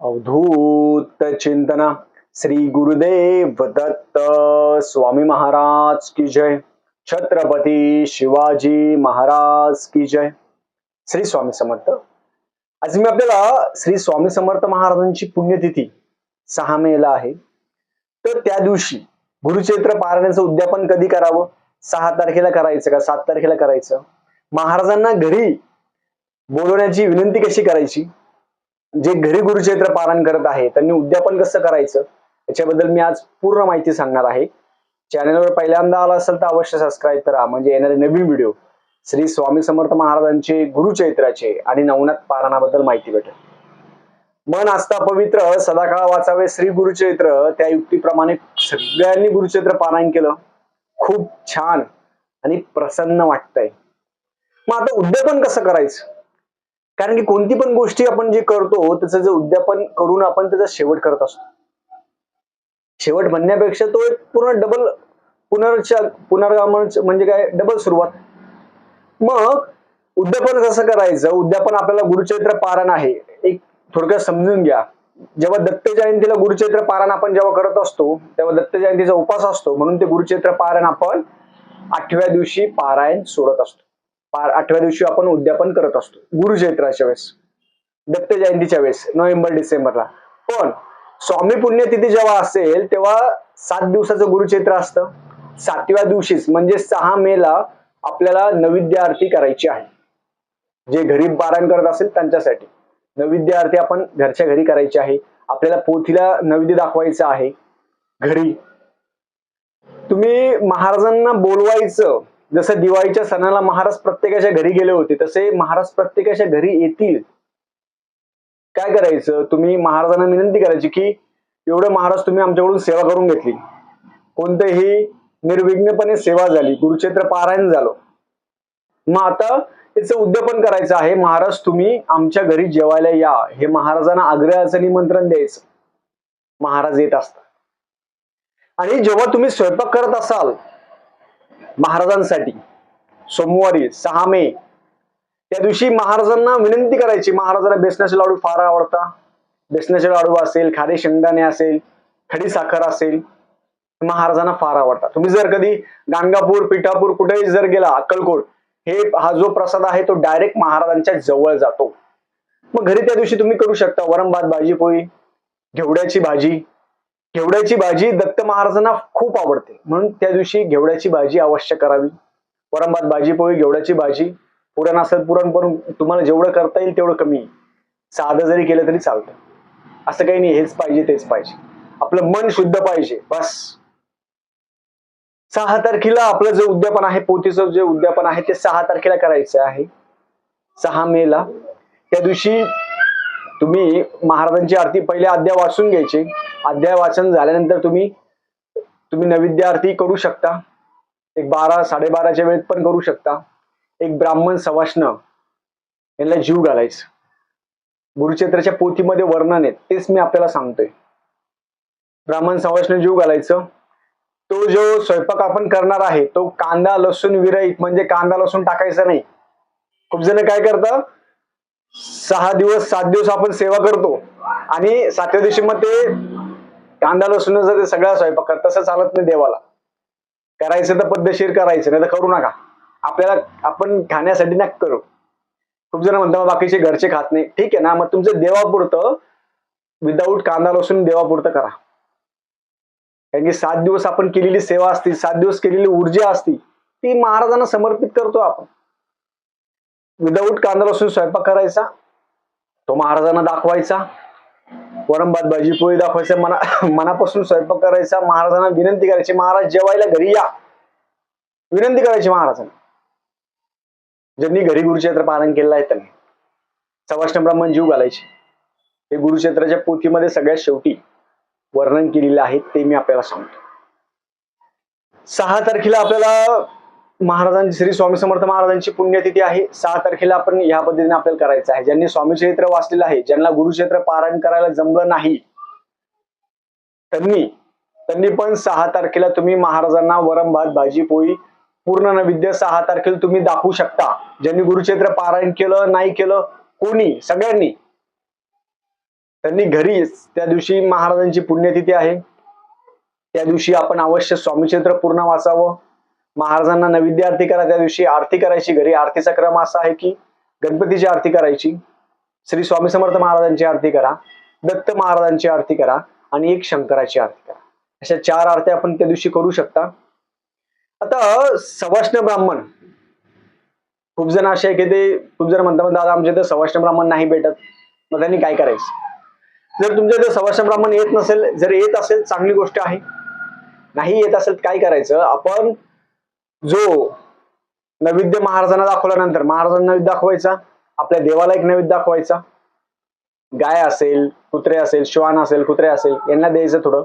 अवधूत चिंतना। श्री गुरुदेव दत्त स्वामी महाराज की जय। छत्रपती शिवाजी महाराज की जय। श्री स्वामी समर्थ। आज मी आपल्याला श्री स्वामी समर्थ महाराजांची पुण्यतिथी सहा मेला आहे. तर त्या दिवशी गुरुचैत्र पारायणाचं उद्यापन कधी करावं? सहा तारखेला करायचं का? सात तारखेला करायचं? महाराजांना घरी बोलवण्याची विनंती कशी करायची? जे घरी गुरुचरित्र पारायण करत आहे त्यांनी उद्यापन कसं करायचं? याच्याबद्दल मी आज पूर्ण माहिती सांगणार आहे. चॅनलवर पहिल्यांदा आला असेल तर अवश्य सबस्क्राईब करा. म्हणजे येणारे नवीन व्हिडिओ श्री स्वामी समर्थ महाराजांचे गुरुचरित्राचे आणि नवनाथ पारायणाबद्दल माहिती भेटेल. मन आस्था पवित्र सदाकाळ वाचावे श्री गुरुचरित्र. त्या युक्तीप्रमाणे सगळ्यांनी गुरुचैत्र पारायण केलं. खूप छान आणि प्रसन्न वाटतंय. मग आता उद्यापन कसं करायचं? कारण की कोणती पण गोष्टी आपण जे करतो त्याचं जे उद्यापन करून आपण त्याचा शेवट करत असतो. शेवट म्हणण्यापेक्षा तो एक पूर्ण डबल पुनर्चा पुनर्गमन म्हणजे काय? डबल सुरुवात. मग उद्यापन कसं करायचं? उद्यापन आपल्याला गुरुचैत्र पारायण आहे. एक थोडक्यात समजून घ्या. जेव्हा दत्त जयंतीला गुरुचैत्र पारायण आपण जेव्हा करत असतो तेव्हा दत्त जयंतीचा उपास असतो. म्हणून ते गुरुचैत्र पारायण आपण आठव्या दिवशी पारायण सोडत असतो. आठव्या दिवशी आपण उद्यापन करत असतो. गुरुचैत्राच्या वेळेस. दत्त जयंतीच्या वेळेस नोव्हेंबर डिसेंबरला. पण स्वामी पुण्यतिथी जेव्हा असेल तेव्हा सात दिवसाचं गुरुचैत्र असतं. सातव्या दिवशीच म्हणजे सहा मेला आपल्याला नैवेद्य आरती करायची आहे. जे घरी पारायण करत असेल त्यांच्यासाठी. नैवेद्य आरती आपण घरच्या घरी करायची आहे. आपल्याला पोथीला नैवेद्य दाखवायचं आहे. घरी. तुम्ही महाराजांना बोलवायचं जसं दिवाळीच्या सणाला महाराज प्रत्येकाच्या घरी गेले होते तसे महाराज प्रत्येकाच्या घरी येतील. काय करायचं? तुम्ही महाराजांना विनंती करायची की एवढं महाराज तुम्ही आमच्याकडून सेवा करून घेतली. कोणतेही निर्विघ्नपणे सेवा झाली गुरुक्षेत्र पारायण झालं. मग आता त्याचं उद्यापन करायचं आहे महाराज तुम्ही आमच्या घरी जेवायला या. हे महाराजांना आग्रहाचं निमंत्रण द्यायचं. महाराज येत असतात. आणि जेव्हा तुम्ही स्वयंपाक करत असाल महाराजांसाठी सोमवारी सहा मे. त्या दिवशी महाराजांना विनंती करायची महाराजांना बेसनाचे लाडू फार आवडता. बेसनाचे लाडू असेल खारे शेंगदाणे असेल खडी साखर असेल महाराजांना फार आवडतात तुम्ही जर कधी गाणगापूर पिठापूर कुठेही जर गेला अक्कलकोट हे हा जो प्रसाद आहे तो डायरेक्ट महाराजांच्या जवळ जातो. मग घरी त्या दिवशी तुम्ही करू शकता वरम भात भाजी पोळी घेवड्याची भाजी घेवड्याची भाजी दत्त महाराजांना खूप आवडते. म्हणून त्या दिवशी घेवड्याची भाजी अवश्य करावी. वरम भाजी पोळी घेवड्याची भाजी. पुरण असेल पुरण पण तुम्हाला जेवढं करता येईल तेवढं कमी. साधं जरी केलं तरी चालतं. असं काही नाही हेच पाहिजे तेच पाहिजे. आपलं मन शुद्ध पाहिजे बस. सहा तारखेला आपलं जे उद्यापन आहे पोतीचं जे उद्यापन आहे ते सहा तारखेला करायचं आहे. सहा मेला. त्या दिवशी तुम्ही महाराजांची आरती पहिले अध्याय वाचून घ्यायची. अध्याय वाचन झाल्यानंतर तुम्ही तुम्ही नैवेद्य आरती करू शकता. एक बारा साडेबाराच्या वेळेत पण करू शकता. एक ब्राह्मण सवाष्ण यांना जीव घालायचं. गुरुचैत्राच्या पोथीमध्ये वर्णन आहे. तेच मी आपल्याला सांगतोय. ब्राह्मण सवाष्ण जीव घालायचं. तो जो स्वयंपाक आपण करणार आहे तो कांदा लसूण विरहित म्हणजे कांदा लसूण टाकायचा नाही. खूप जण काय करतात? सहा दिवस सात दिवस आपण सेवा करतो. आणि सातव्या दिवशी मग ते कांदा लसूण जर सगळा स्वयंपाक करत तसं चालत नाही देवाला. करायचं तर पद्धतशीर करायचं नाही तर करू नका. आपल्याला आपण खाण्यासाठी नाही करू. खूप जण म्हणतात बाकीचे घरचे खात नाही. ठीक आहे ना मग तुमचं देवापुरतं विदाऊट कांदा लसूण देवापुरतं करा. कारण की सात दिवस आपण केलेली सेवा असती सात दिवस केलेली ऊर्जा असती ती महाराजांना समर्पित करतो आपण. विदाऊट कांदा लसूण स्वयंपाक करायचा तो महाराजांना दाखवायचा वरम भाजी पोळी दाखवायचा मना मनापासून स्वयंपाक करायचा महाराजांना विनंती करायची महाराज जेवायला घरी या. विनंती करायची महाराजांना. ज्यांनी घरी गुरुक्षेत्र पालन केलेलं आहे त्यांनी. सवाष्ण ब्राह्मण जीव घालायचे. हे गुरुक्षेत्राच्या पोथीमध्ये सगळ्यात शेवटी वर्णन केलेलं आहे ते मी आपल्याला सांगतो. सहा तारखेला आपल्याला महाराजांची श्री स्वामी समर्थ महाराजांची पुण्यतिथी आहे. सहा तारखेला आपण या पद्धतीने आपल्याला करायचं आहे. ज्यांनी स्वामी चरित्र वाचलेलं आहे ज्यांना गुरुक्षेत्र पारायण करायला जमलं नाही त्यांनी त्यांनी पण सहा तारखेला तुम्ही महाराजांना वरम भात भाजी पोळी पूर्ण नैवेद्य सहा तारखेला तुम्ही दाखवू शकता. ज्यांनी गुरुक्षेत्र पारायण केलं नाही केलं कोणी? सगळ्यांनी. त्यांनी घरीच त्या दिवशी महाराजांची पुण्यतिथी आहे. त्या दिवशी आपण अवश्य स्वामीचरित्र पूर्ण वाचावं. महाराजांना नैवेद्य आरती करा त्या दिवशी आरती करायची घरी. आरतीचा क्रम असा आहे की गणपतीची आरती करायची. श्री स्वामी समर्थ महाराजांची आरती करा दत्त महाराजांची आरती करा आणि एक शंकराची आरती करा. अशा चार आरत्या आपण त्या दिवशी करू शकता. आता सवाष्ण ब्राह्मण. खूप जण असे आहे की ते खूप जण म्हणतात दादा आमच्या इथं सवाष्ण ब्राह्मण नाही भेटत. मग त्यांनी काय करायचं? जर तुमच्या इथं सवाष्ण ब्राह्मण येत नसेल जर येत असेल चांगली गोष्ट आहे. नाही येत असेल काय करायचं? आपण जो नैवेद्य महाराजांना दाखवल्यानंतर महाराजांना नैवेद्य दाखवायचा आपल्या देवाला एक नैवेद्य दाखवायचा. गाय असेल कुत्रे असेल श्वान असेल कुत्रे असेल यांना द्यायचं थोडं.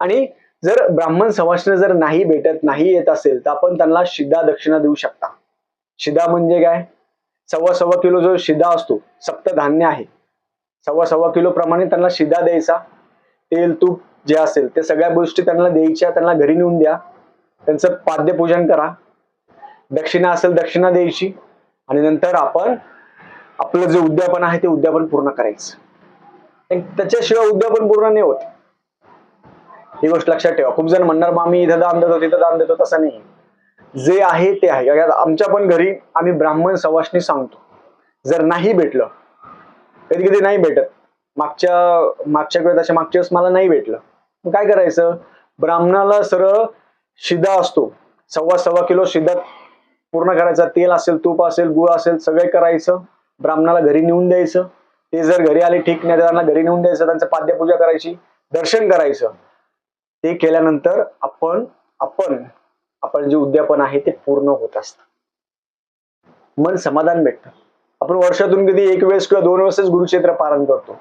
आणि जर ब्राह्मण सवाष्ण जर नाही भेटत नाही येत असेल तर आपण त्यांना शिदा दक्षिणा देऊ शकता. शिदा म्हणजे काय? सव्वा सव्वा किलो जो शिदा असतो सप्त धान्य आहे. सव्वा सव्वा किलो प्रमाणे त्यांना शिदा द्यायचा. तेल तूप जे असेल ते सगळ्या गोष्टी त्यांना द्यायच्या त्यांना घरी नेऊन द्या. त्यांचं पाद्यपूजन करा. दक्षिणा असेल दक्षिणा द्यायची. आणि नंतर आपण आपलं जे उद्यापन आहे ते उद्यापन पूर्ण करायचं. त्याच्याशिवाय उद्यापन पूर्ण नाही होत. ही गोष्ट लक्षात ठेवा. खूप जण म्हणणार मग आम्ही इथं दान देतो तिथं दान देतो. तसं नाही. जे आहे ते आहे. आमच्या पण घरी आम्ही ब्राह्मण सवाशनी सांगतो. जर नाही भेटलं कधी कधी नाही भेटत. मागच्या मागच्या वेळेस अशा मागच्या वेळेस मला नाही भेटलं. काय करायचं? ब्राह्मणाला सरळ शिदा असतो. सव्वा सव्वा किलो शिदा पूर्ण करायचा. तेल असेल तूप असेल गुळ असेल सगळे करायचं. ब्राह्मणाला घरी नेऊन द्यायचं. ते जर घरी आले ठीक नाही त्यांना घरी नेऊन द्यायचं. त्यांचं पाद्यपूजा करायची दर्शन करायचं. ते केल्यानंतर आपण आपण आपण जे उद्यापन आहे ते पूर्ण होत असत. मन समाधान भेटतं. आपण वर्षातून कधी एक वेळेस किंवा दोन वेळेसच गुरुक्षेत्र पारण करतो.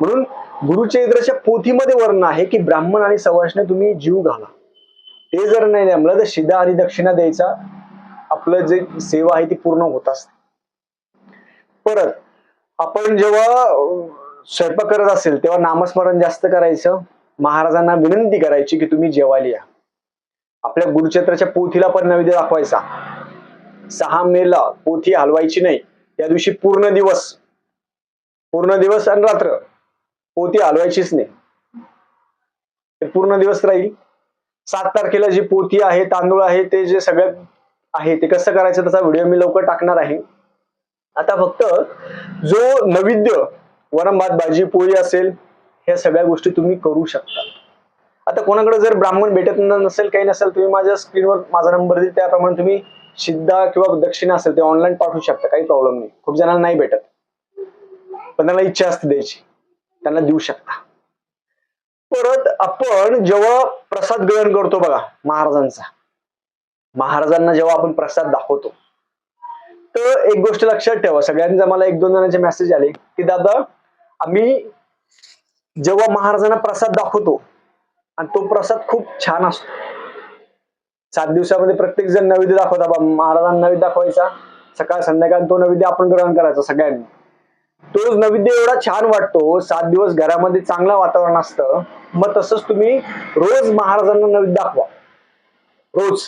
म्हणून गुरुचरित्राच्या पोथीमध्ये वर्ण आहे की ब्राह्मण आणि सवाशने तुम्ही जीव घाला. ते जर नाही जमलं तर शिदा आणि दक्षिणा द्यायचा. आपलं जे सेवा आहे ती पूर्ण होत असते. परत आपण जेव्हा अं, स्वयंपाक करत असेल तेव्हा नामस्मरण जास्त करायचं. महाराजांना विनंती करायची की तुम्ही जेवायला या. आपल्या गुरुक्षेत्राच्या पोथीला पण नैवेद्य दाखवायचा. सहा मेला पोथी हलवायची नाही. त्या दिवशी पूर्ण दिवस पूर्ण दिवस आणि रात्र पोथी हलवायचीच नाही. पूर्ण दिवस राहील. सात तारखेला जी पोती आहे तांदूळ आहे ते जे सगळं आहे ते कसं करायचं त्याचा व्हिडिओ मी लवकर टाकणार आहे. आता फक्त जो नैवेद्य वरम भात भाजी पोळी असेल ह्या सगळ्या गोष्टी तुम्ही करू शकता. आता कोणाकडे जर ब्राह्मण भेटत नसेल काही नसेल तुम्ही माझ्या स्क्रीनवर माझा नंबर देईल त्याप्रमाणे तुम्ही शिद्धा किंवा दक्षिणा असेल ते ऑनलाईन पाठवू शकता काही प्रॉब्लेम नाही. खूप जणांना नाही भेटत. पण त्यांना इच्छा असते द्यायची. त्यांना देऊ शकता. परत आपण जेव्हा प्रसाद ग्रहण करतो बघा महाराजांचा. महाराजांना जेव्हा आपण प्रसाद दाखवतो. तर एक गोष्ट लक्षात ठेवा सगळ्यांचा मला एक दोन जणांचे मेसेज आले की दादा आम्ही जेव्हा महाराजांना प्रसाद दाखवतो आणि तो प्रसाद खूप छान असतो. सात दिवसामध्ये प्रत्येक जण नैवेद्य दाखवता महाराजांना नैवेद्य दाखवायचा सकाळ संध्याकाळ तो नैवेद्य आपण ग्रहण करायचा सगळ्यांनी. तो नैवेद्य एवढा छान वाटतो. सात दिवस घरामध्ये चांगलं वातावरण असतं. मग तसंच तुम्ही रोज महाराजांना नैवेद्य दाखवा. रोज.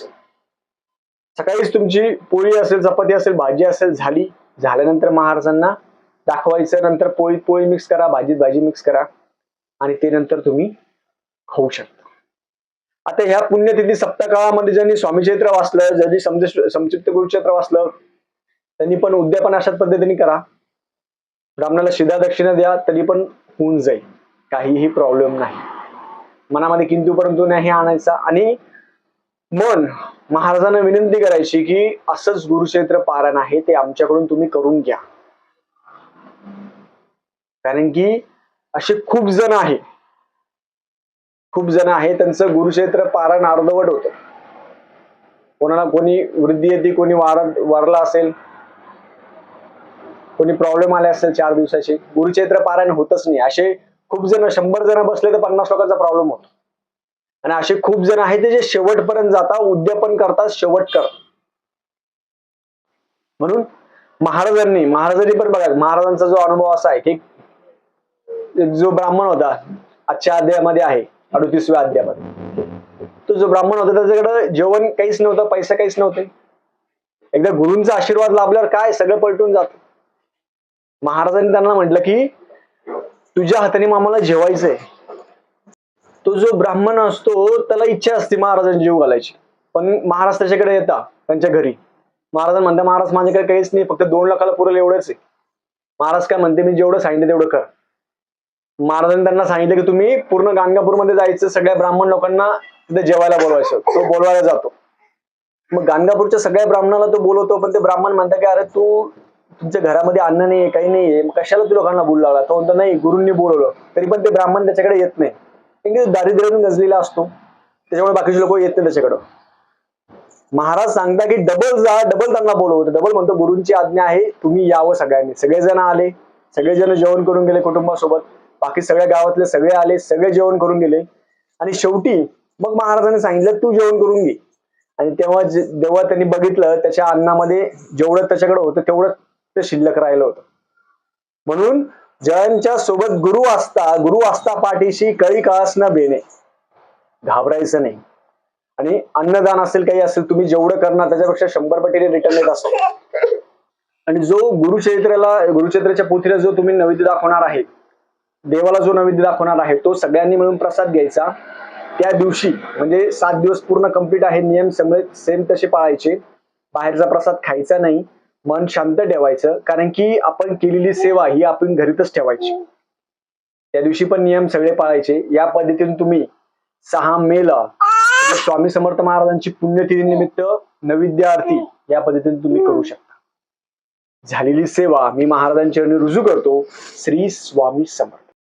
सकाळीच तुमची पोळी असेल चपाती असेल भाजी असेल झाली. झाल्यानंतर महाराजांना दाखवायचं. नंतर पोळीत पोळी मिक्स करा भाजीत भाजी मिक्स करा. आणि ते नंतर तुम्ही खाऊ शकता. आता ह्या पुण्यतिथी सप्तकाळामध्ये ज्यांनी स्वामीचैत्र वाचलं ज्यांनी समज संक्षिप्त गुरुचैत्र वाचलं त्यांनी पण उद्यापन अशाच पद्धतीने करा. ब्राह्मणाला शिदा दक्षिणा द्या तरी पण होऊन जाईल. काहीही प्रॉब्लेम नाही. मनामध्ये किंतु परंतु नाही आणायचा. आणि मन महाराजांना विनंती करायची की असंच गुरुक्षेत्र पारण आहे ते आमच्याकडून तुम्ही करून घ्या. कारण की असे खूप जण आहे. खूप जण आहे त्यांचं गुरुक्षेत्र पारण अर्धवट होतं. कोणाला कोणी वृद्धी येते कोणी वार वारला असेल कोणी प्रॉब्लेम आले असेल चार दिवसाचे गुरुचैत्र पारायण होतच नाही. असे खूप जण शंभर जण बसले तर पन्नास लोकांचा प्रॉब्लेम होतो. आणि असे खूप जण आहेत ते जे शेवटपर्यंत जातात उद्यापन करतात शेवट कर. म्हणून महाराजांनी महाराजांनी पण बघा महाराजांचा जो अनुभव असा आहे की जो ब्राह्मण होता आजच्या अध्यायामध्ये आहे अडतीसव्या अध्यायामध्ये. तो जो ब्राह्मण होता त्याच्याकडे जेवण काहीच नव्हतं पैसे काहीच नव्हते. एकदा गुरूंचा आशीर्वाद लाभल्यावर काय? सगळं पलटून जातं. महाराजांनी त्यांना म्हटलं की तुझ्या हाताने आम्हाला जेवायचंय. तो जो ब्राह्मण असतो त्याला इच्छा असते महाराजांची जीव घालायची. पण महाराज त्याच्याकडे येता त्यांच्या घरी. महाराज म्हणता महाराज माझ्याकडे काहीच नाही फक्त दोन लाखाला पुरेल एवढंच आहे. महाराज काय म्हणते मी जेवढं सांगितलं तेवढं कर. महाराजांनी त्यांना सांगितलं की तुम्ही पूर्ण गाणगापूरमध्ये जायचं सगळ्या ब्राह्मण लोकांना तिथे जेवायला बोलवायचं. तो बोलवायला जातो. मग गाणगापूरच्या सगळ्या ब्राह्मणाला तो बोलवतो पण ते ब्राह्मण म्हणतात की अरे तू तुमच्या घरामध्ये अन्न नाहीये काही नाहीये मग कशाला तू लोकांना बोलू लागला? तो म्हणतो नाही गुरूंनी बोलवलं. तरी पण ते ब्राह्मण त्याच्याकडे येत नाही. म्हणजे कारण की दारिद्र्यातून गजलेला असतो. त्याच्यामुळे बाकीचे लोक येत नाही त्याच्याकडं. महाराज सांगता की डबल जा डबल त्यांना बोलवतो डबल म्हणतो गुरूंची आज्ञा आहे तुम्ही यावं सगळ्यांनी. सगळेजण आले सगळेजण जेवण करून गेले कुटुंबासोबत. बाकी सगळ्या गावातले सगळे आले सगळे जेवण करून गेले. आणि शेवटी मग महाराजांनी सांगितलं तू जेवण करून घे. आणि तेव्हा जेव्हा त्यांनी बघितलं त्याच्या अन्नामध्ये जेवढं त्याच्याकडे होतं तेवढं ते शिल्लक राहिलं होतं. म्हणून ज्यांच्या सोबत गुरु असता गुरु असता पाठीशी कळी कास न बेने घाबरायचं नाही. आणि अन्नदान असेल काही असेल तुम्ही जेवढं करणार त्याच्यापेक्षा शंभर पटीने रिटर्न येत असतो आणि जो गुरुचरित्राला गुरुचरित्राच्या पोथीला जो तुम्ही नैवेद्य दाखवणार आहे देवाला जो नैवेद्य दाखवणार आहे तो सगळ्यांनी मिळून प्रसाद घ्यायचा त्या दिवशी म्हणजे सात दिवस पूर्ण कंप्लीट आहे नियम सगळे सेम तसे पाळायचे. बाहेरचा प्रसाद खायचा नाही. मन शांत ठेवायचं कारण की आपण केलेली सेवा ही आपण घरीतच ठेवायची. त्या दिवशी पण नियम सगळे पाळायचे. या पद्धतीने तुम्ही सहा मेला स्वामी समर्थ महाराजांची पुण्यतिथी निमित्त नैवेद्य आरती या पद्धतीने तुम्ही करू शकता. झालेली सेवा मी महाराजांच्या रुजू करतो. श्री स्वामी समर्थ.